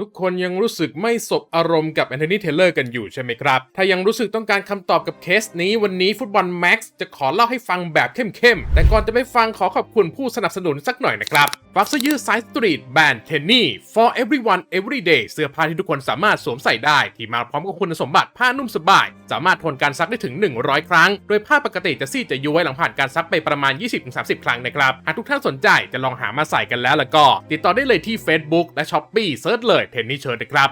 ทุกคนยังรู้สึกไม่สบอารมณ์กับแอนโทนีเทเลอร์กันอยู่ใช่ไหมครับ ถ้ายังรู้สึกต้องการคำตอบกับเคสนี้วันนี้ฟุตบอลแม็กซ์จะขอเล่าให้ฟังแบบเข้มๆ แต่ก่อนจะไปฟังขอขอบคุณผู้สนับสนุนสักหน่อยนะครับฟักเสื้อยืดไซส์สตรีทแบรนด์เทนนี่ for everyone every day เสื้อผ้าที่ทุกคนสามารถสวมใส่ได้ ที่มาพร้อมกับคุณสมบัติผ้านุ่มสบาย สามารถทนการซักได้ถึง 100 ครั้ง โดยผ้าปกติจะซีดจะย้วยหลังผ่านการซักไปประมาณ 20-30 ครั้งนะครับ หากทุกท่านสนใจจะลองหามาใส่กันแล้วแล้วก็ ติดต่อได้เลยที่ Facebook และ s h อ p e e เซิร์ชเลยเทนนี่เชิญนะครับ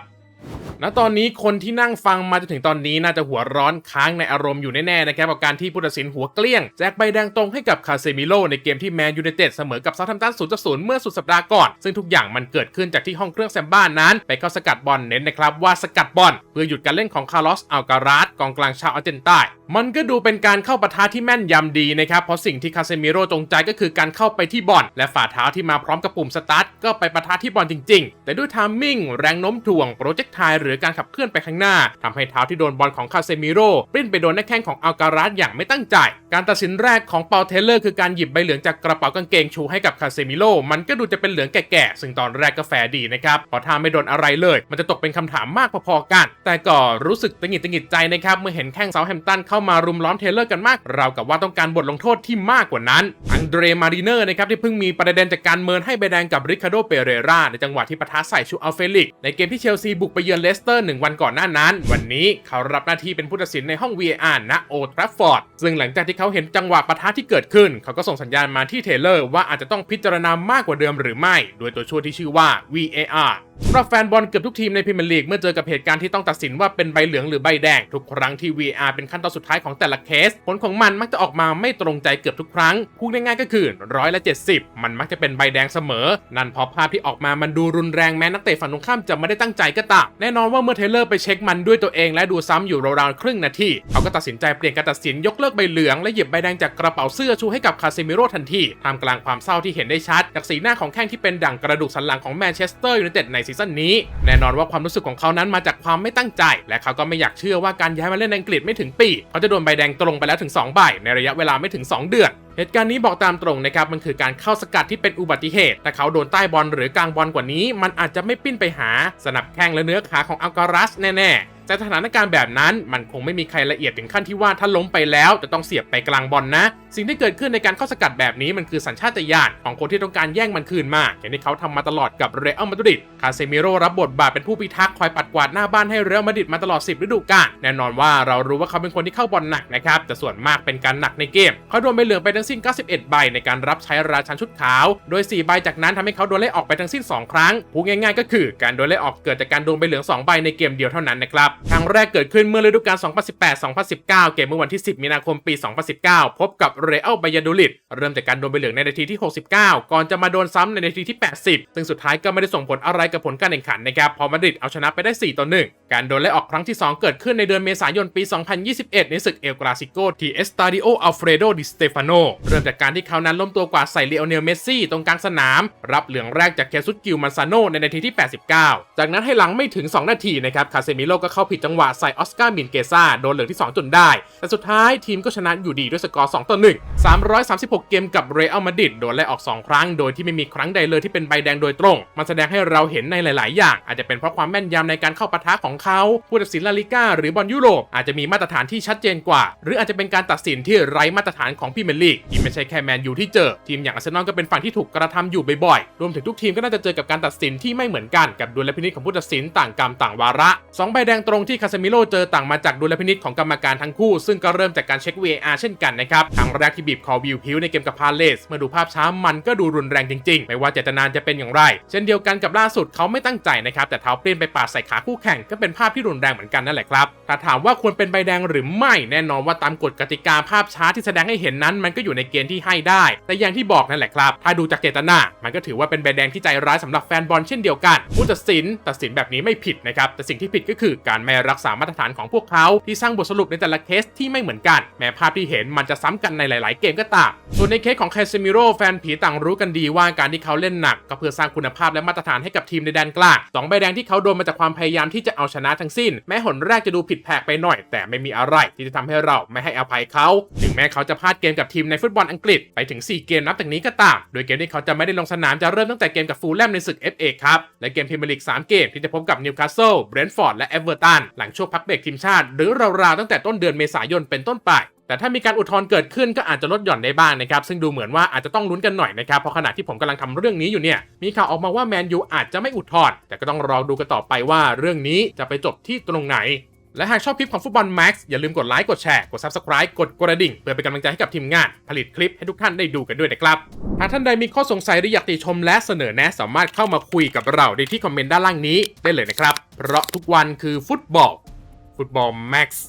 ณตอนนี้คนที่นั่งฟังมาจนถึงตอนนี้น่าจะหัวร้อนค้างในอารมณ์อยู่แน่ๆนะครับกับการที่ผู้ตัดสินหัวเกลี้ยงแจกใบแดงตรงให้กับคาเซมิโลในเกมที่แมนยูไนเต็ดเสมอกับซาทัมตันศูนย์-ศูนย์เมื่อสุดสัปดาห์ก่อน ซึ่งทุกอย่างมันเกิดขึ้นจากที่ห้องเครื่องแซมบ้านนั้น ไปเข้าสกัดบอลเน้นนะครับว่าสกัดบอลเพื่อหยุดการเล่นของคาร์ลอสอัลการาสกองกลางชาวอาร์เจนตา มันก็ดูเป็นการเข้าปะทะที่แม่นยำดีนะครับ เพราะสิ่งที่คาเซมิโลจงใจก็คือการเข้าไปที่บอลและฝ่าเท้าที่มาพร้อมกับปุ่มสตาร์ทก็ไปปะทะที่บอลจริง ๆ แต่ด้วยทามมิ่งแรงโน้มถ่วงโปรเจกต์ไทหรือการขับเคลื่อนไปข้างหน้าทำให้เท้าที่โดนบอลของคาเซมิโร่ปริ้นไปโดนหน้าแข้งของอัลการาสอย่างไม่ตั้งใจ การตัดสินแรกของเปาเทเลอร์คือการหยิบใบเหลืองจากกระเป๋ากางเกงชูให้กับคาเซมิโร่มันก็ดูจะเป็นเหลืองแก่ๆซึ่งตอนแรกก็แฟดีนะครับพอถ้าไม่โดนอะไรเลย มันจะตกเป็นคำถามมากพอๆกัน แต่ก็รู้สึกตังหงิดตังหงิดใจนะครับเมื่อเห็นแข้งเซาแฮมตันเข้าามารุมล้อมเทเลอร์กันมาก ราวกับว่าต้องการบทลงโทษที่มากกว่านั้น อังเดรมาริเนอร์นะครับที่เพิ่งมีประเด็นจากการเมินให้ใบแดงกับริคาโดเปเรราในจังหวะที่ปะทะใส่ชูอัลเฟลิกในเกมที่เชลซีบุกไปเยือนเลสเตอร์หนึ่งวันก่อนหน้านั้น วันนี้เขารับหน้าที่เป็นผู้ตัดสินในห้อง VAR ณโอทรัฟฟอร์ดซึ่งหลังจากที่เขาเห็นจังหวะปะทะที่เกิดขึ้น เขาก็ส่งสัญญาณมาที่เทเลอร์ว่าอาจจะต้องพิจารณามากกว่าเดิมหรือไม่ โดยตัวช่วยที่ชื่อว่า VAR สำหรับแฟนบอลเกือบทุกทีมในพรีเมียร์ลีกเมื่อเจอกับเหตุการณ์ที่ต้องตัดสินว่าเป็นใบเหลืองหรือใบแดง ทุกครั้งที่ VR เป็นขั้นตอนสุดท้ายของแต่ละเคส ผลของมันมักจะออกมาไม่ตรงใจเกือบทุกครั้งพูดง่ายๆก็คือร้อยละ70 มันมักจะเป็นใบแดงเสมอ นั่นเพราะภาพที่ออกมามันดูรุนแรงแม้นักเตะฝั่งตรงข้ามจะไม่ได้ตั้งใจก็ตามแน่นอนว่าเมื่อเทเลอร์ไปเช็คมันด้วยตัวเองและดูซ้ำอยู่ราวๆครึ่งนาทีเขาก็ตัดสินใจเปลี่ยนการตัดสินยกเลิกใบเหลืองและหยิบใบแดงจากกระเป๋าเสื้อชูให้กับคาเซมิโร่ทันทีท่ามกลางความเศร้าที่เห็นได้ชัดจากสีหน้าของแข้งที่เป็นดั่งกระดูกสันหลังของแมนเชสเตอร์ยูไนเต็ดในซีซั่นนี้ แน่นอนว่าความรู้สึกของเขานั้นมาจากความไม่ตั้งใจ และเขาก็ไม่อยากเชื่อว่าการย้ายมาเล่นอังกฤษไม่ถึงปี เขาจะโดนใบแดงตรงไปแล้วถึง2ใบในระยะเวลาไม่ถึง 2 เดือนเหตุการณ์นี้บอกตามตรงนะครับ มันคือการเข้าสกัดที่เป็นอุบัติเหตุ แต่เขาโดนใต้บอลหรือกลางบอลกว่านี้ มันอาจจะไม่ปิ้นไปหาสนับแข้งและเนื้อขาของอัลการัสแน่ๆ แต่สถานการณ์แบบนั้นมันคงไม่มีใครละเอียดถึงขั้นที่ว่าถ้าล้มไปแล้วจะต้องเสียบไปกลางบอลนะ สิ่งที่เกิดขึ้นในการเข้าสกัดแบบนี้มันคือสัญชาตญาณของคนที่ต้องการแย่งมันคืนมา อย่างที่เขาทำมาตลอดกับเรอัลมาดริดคาเซมิโร่รับบทบาทเป็นผู้พิทักษ์คอยปัดกวาดหน้าบ้านให้เรอัลมาดริดมาตลอด 10 ฤดูกาลแน่นอนว่าเรารู้ว่าเขาเป็นคนที่เข้าบอลหนักนะครับแต่ส่วนมากเป็นการหนักในเกมเขาโดนใบเหลืองไปทั้งสิ้น 91 ใบในการรับใช้ราชันชุดขาว โดย 4 ใบจากนั้นทำให้เขาโดนไล่ออกไปทั้งสิ้น 2 ครั้งพูดง่าย ๆ ก็คือการโดนไล่ออกเกิดจากการโดนใบเหลือง2ใบในเกมเดียวเท่านั้นนะครับครั้งแรกเกิดขึ้นเมื่อฤดูกาล 2018-2019 เกมเมื่อวันที่ 10 มีนาคมปี 2019 พบกับเรอัลบายาดูลิดเริ่มจากการโดนใบเหลืองในนาทีที่ 69 ก่อนจะมาโดนซ้ำในนาทีที่ 80 ซึ่งสุดท้ายก็ไม่ได้ส่งผลอะไรกับผลการแข่งขันนะครับพอมาดริดเอาชนะไปได้ 4 ต่อ 1 การโดนไล่ออกครั้งที่ 2 เกิดขึ้นในเดือนเมษายนปี 2021 ในศึกเอลกราซิโกที่เอสตาดิโออัลเฟรโดดิสเตฟานโนเริ่มจากการที่เขานั้นล้มตัวกว่าใส่เลโอเนลเมสซี่ตรงกลางสนาม รับเหลืองแรกจากเคซุสกิลมันซาโนในนาทีที่ 89 จากนั้นให้หลังไม่ถึง 2 นาทีนะครับคาเซมิโลก็เข้าผิดจังหวะใส่ออสการ์มินเกซ่าโดนเหลืองที่ 2 จนได้ แต่สุดท้ายทีมก็ชนะอยู่ดีด้วยสกอร์2ต่อ1 336 เกมกับเรอัลมาดริดโดนไล่ออก 2 ครั้ง โดยที่ไม่มีครั้งใดเลยที่เป็นใบแดงโดยตรง มันแสดงให้เราเห็นในหลาย ๆ อย่าง อาจจะเป็นเพราะความแม่นยำในการเข้าปะทะของเขาผู้ตัดสินลาลิก้าหรือบอลยุโรปอาจจะมีมาตรฐานที่ชัดเจนกว่า หรืออาจจะเป็นการตัดสินที่ไร้มาตรฐานของพรีเมียร์ลีกที่ไม่ใช่แค่แมนยูที่เจอทีมอย่างอาร์เซนอลก็เป็นฝั่งที่ถูกกระทำอยู่บ่อย ๆ รวมถึงทุกทีมก็น่าจะเจอกับการตัดสินที่ไม่เหมือนกันกับดุลพินิจของผู้ตัดสินต่างกรรมต่างวาระสองใบแดงตรงที่คาเซมิโลเจอต่างมาจากดุลพินิจของกรรมการทั้งคู่ ซึ่งก็เริ่มจากการเช็ค VAR เช่นกันนะครับครั้งแรกที่บีบคอวิวพิวในเกมกับพาเลสเมื่อดูภาพช้ามันก็ดูรุนแรงจริงๆ ไม่ว่าเจตนาจะเป็นอย่างไร เช่นเดียวกันกับล่าสุดเขาไม่ตั้งใจนะครับแต่เท้าเปลี่ยนไปปาดใส่ขาคู่แข่งก็เป็นภาพที่รุนแรงเหมือนกันนั่นแหละครับถ้าถามว่าควรเป็นใบแดงหรือไม่แน่นอนว่าตามกฎกติกาภาพช้าที่แสดงให้เห็นนั้น มันก็อยู่ในเกณฑ์ที่ให้ได้ แต่อย่างที่บอกนั่นแหละครับ ถ้าดูจากเจตนา มันก็ถือว่าเป็นใบแดงที่ใจร้ายสำหรับแฟนบอลเช่นเดียวกันผู้ตัดสินตัดสินแบบนี้ไม่ผิดนะครับแต่สิ่งที่ผิดก็คือการการไม่รักษามาตรฐานของพวกเขาที่สร้างบทสรุปในแต่ละเคสที่ไม่เหมือนกัน แม้ภาพที่เห็นมันจะซ้ำกันในหลาย ๆ เกมก็ตามส่วนในเคสของแคซิมิโร่แฟนผีต่างรู้กันดีว่าการที่เขาเล่นหนัก ก็เพื่อสร้างคุณภาพและมาตรฐานให้กับทีมในแดนกลางสองใบแดงที่เขาโดนมาจากความพยายามที่จะเอาชนะทั้งสิ้น แม้หนแรกจะดูผิดแผกไปหน่อย แต่ไม่มีอะไรที่จะทำให้เราไม่ให้อภัยเขาถึงแม้เขาจะพลาดเกมกับทีมในฟุตบอลอังกฤษไปถึง 4 เกมนับจากนี้ก็ตาม โดยเกมที่เขาจะไม่ได้ลงสนามจะเริ่มตั้งแต่เกมกับฟูลแลมในศึก FA ครับและเกมพรีเมียร์ลีก3เกมที่จะพบกับนิวคาสเซิลเบรนท์ฟอร์ดและเอเวอร์ตัน หลังช่วงพักเบรกทีมชาติ หรือราวๆตั้งแต่ต้นเดือนเมษายนเป็นต้นไปแต่ถ้ามีการอุทธรณ์เกิดขึ้นก็อาจจะลดหย่อนได้บ้างนะครับ ซึ่งดูเหมือนว่าอาจจะต้องลุ้นกันหน่อยนะครับ เพราะขณะที่ผมกำลังทำเรื่องนี้อยู่เนี่ย มีข่าวออกมาว่าแมนยูอาจจะไม่อุทธรณ์แต่ก็ต้องรอดูกันต่อไปว่าเรื่องนี้จะไปจบที่ตรงไหน และหากชอบคลิปของฟุตบอลแม็กซ์อย่าลืมกดไลค์กดแชร์กด Subscribe กดกระดิ่ง เพื่อเป็นกำลังใจให้กับทีมงาน ผลิตคลิปให้ทุกท่านได้ดูกันด้วยนะครับหากท่านใดมีข้อสงสัยหรืออยากติชมและเสนอแนะสามารถเข้ามาคุยกับเราได้ที่คอมเมนต์ด้านล่างนี้ได้เลยนะครับ เพราะทุกวันคือฟุตบอล ฟุตบอลแม็กซ์